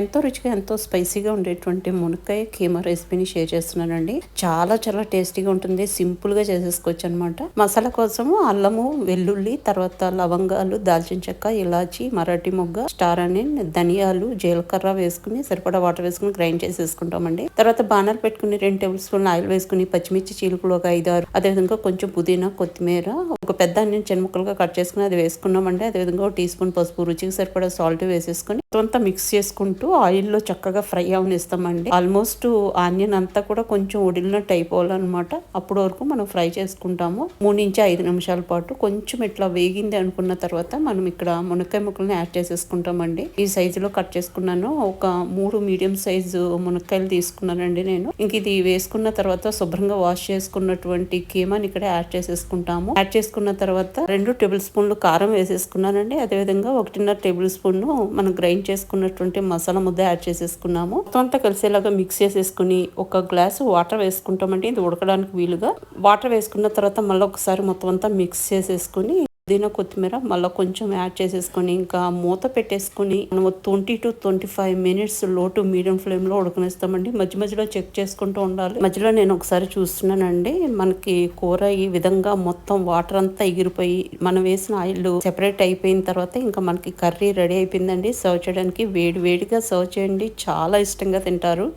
ఎంతో రుచిగా ఎంతో స్పైసీగా ఉండేటువంటి మునక్కాయ కీమా రెసిపీని షేర్ చేస్తున్నానండి. చాలా చాలా టేస్టీగా ఉంటుంది. సింపుల్గా చేసేసుకోవచ్చు అనమాట మసాలా కోసము అల్లము వెల్లుల్లి తర్వాత లవంగాలు దాల్చిన చెక్క ఇలాచి మరాఠీ మొగ్గ స్టార్ అని ధనియాలు జీలకర్ర వేసుకుని సరిపడా వాటర్ వేసుకుని గ్రైండ్ చేసేసుకుంటామండి. తర్వాత బాణాలు పెట్టుకుని రెండు టేబుల్ స్పూన్ ఆయిల్ వేసుకుని పచ్చిమిర్చి చీలుకులు ఒక ఐదు ఆరు అదేవిధంగా కొంచెం పుదీనా కొత్తిమీర ఒక పెద్ద అన్నిని చిన్న ముక్కలుగా కట్ చేసుకుని అది వేసుకున్నామండి. అదేవిధంగా ఒక టీ స్పూన్ పసుపు రుచికి సరిపడా సాల్ట్ వేసేసుకుని కొంత మిక్స్ చేసుకుంటూ ఆయిల్ ఆయిల్లో చక్కగా ఫ్రై అవనిస్తామండి. ఆల్మోస్ట్ ఆనియన్ అంతా కూడా కొంచెం ఉడిలినట్టు అయిపోవాలన్నమాట. అప్పటి వరకు మనం ఫ్రై చేసుకుంటాము. మూడు నుంచి ఐదు నిమిషాల పాటు కొంచెం ఇట్లా వేగింది అనుకున్న తర్వాత మనం ఇక్కడ మునక్కాయ ముక్కలను యాడ్ చేసేసుకుంటామండి. ఈ సైజులో కట్ చేసుకున్నాను. ఒక మూడు మీడియం సైజు మునక్కాయలు తీసుకున్నానండి నేను. ఇంక ఇది వేసుకున్న తర్వాత శుభ్రంగా వాష్ చేసుకున్నటువంటి కీమాని ఇక్కడ యాడ్ చేసేసుకుంటాము. యాడ్ చేసుకున్న తర్వాత రెండు టేబుల్ స్పూన్లు కారం వేసేసుకున్నానండి. అదేవిధంగా ఒకటిన్నర టేబుల్ స్పూన్ మనం గ్రైండ్ చేసుకున్నటువంటి మసాలా ముద్ద యాడ్ చేసేసుకున్నాము. మొత్తం అంతా కలిసేలాగా మిక్స్ చేసేసుకుని ఒక గ్లాసు వాటర్ వేసుకుంటామంటే ఇది ఉడకడానికి వీలుగా. వాటర్ వేసుకున్న తర్వాత మళ్ళీ ఒకసారి మొత్తం అంతా మిక్స్ చేసేసుకుని పుదీనా కొత్తిమీర మళ్ళీ కొంచెం యాడ్ చేసేసుకొని ఇంకా మూత పెట్టేసుకొని మనం ట్వంటీ టు ట్వంటీ ఫైవ్ మినిట్స్లో టు మీడియం ఫ్లేమ్లో ఉడకనిస్తామండి. మధ్య మధ్యలో చెక్ చేసుకుంటూ ఉండాలి. మధ్యలో నేను ఒకసారి చూస్తున్నానండి. మనకి కూర ఈ విధంగా మొత్తం వాటర్ అంతా ఎగిరిపోయి మనం వేసిన ఆయిల్ సెపరేట్ అయిపోయిన తర్వాత ఇంకా మనకి కర్రీ రెడీ అయిపోయిందండి. సర్వ్ చేయడానికి వేడి వేడిగా సర్వ్ చేయండి. చాలా ఇష్టంగా తింటారు.